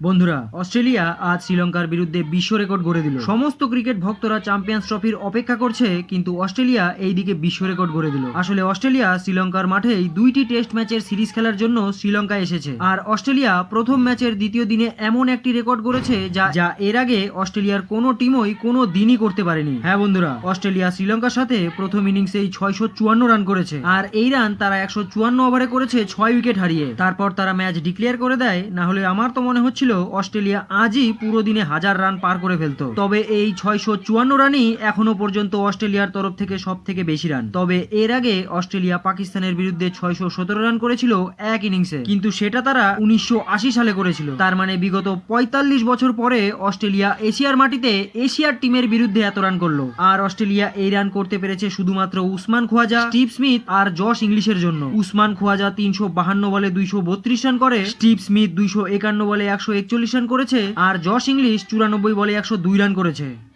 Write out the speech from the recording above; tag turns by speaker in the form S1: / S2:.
S1: বন্ধুরা, অস্ট্রেলিয়া আজ শ্রীলঙ্কার বিরুদ্ধে বিশ্ব রেকর্ড গড়ে দিল। সমস্ত ক্রিকেট ভক্তরা চ্যাম্পিয়ন্স ট্রফির অপেক্ষা করছে, কিন্তু অস্ট্রেলিয়া এই দিকে বিশ্ব রেকর্ড গড়ে দিল। আসলে অস্ট্রেলিয়া শ্রীলঙ্কার মাঠেই দুইটি টেস্ট ম্যাচের সিরিজ খেলার জন্য শ্রীলঙ্কায় এসেছে। আর অস্ট্রেলিয়া প্রথম ম্যাচের দ্বিতীয় দিনে এমন একটি রেকর্ড গড়েছে যা যা এর আগে অস্ট্রেলিয়ার কোনো টিমই কোনো দিনই করতে পারেনি। হ্যাঁ বন্ধুরা, অস্ট্রেলিয়া শ্রীলঙ্কার সাথে প্রথম ইনিংসেই ছয়শো চুয়ান্ন রান করেছে। আর এই রান তারা একশো চুয়ান্ন ওভারে করেছে ছয় উইকেট হারিয়ে। তারপর তারা ম্যাচ ডিক্লেয়ার করে দেয়, না হলে আমার তো মনে হচ্ছিল অস্ট্রেলিয়া আজই পুরো দিনে হাজার রান পার করে ফেলতো। তবে এই ছয়শো চুয়ান্ন রানই এখনও পর্যন্ত অস্ট্রেলিয়ার তরফ থেকে সব থেকে বেশি রান। তবে এর আগে অস্ট্রেলিয়া পাকিস্তানের বিরুদ্ধে ছয়শো সতেরো রান করেছিল এক ইনিংসে। কিন্তু সেটা তারা উনিশশো আশি সালে করেছিল। তার মানে বিগত পঁয়তাল্লিশ বছর পরে অস্ট্রেলিয়া এশিয়ার মাটিতে এশিয়ার টিমের বিরুদ্ধে এত রান করল। আর অস্ট্রেলিয়া এই রান করতে পেরেছে শুধুমাত্র উসমান খোয়াজা, স্টিভ স্মিথ আর জশ ইংলিশের জন্য। উসমান খোয়াজা তিনশো বাহান্ন বলে দুইশো বত্রিশ রান করে, স্টিভ স্মিথ দুইশো একান্ন বলে একশো একচল্লিশ রান করেছে আর জশ ইংলিশ চুরানব্বই বলে একশো দুই রান করেছে।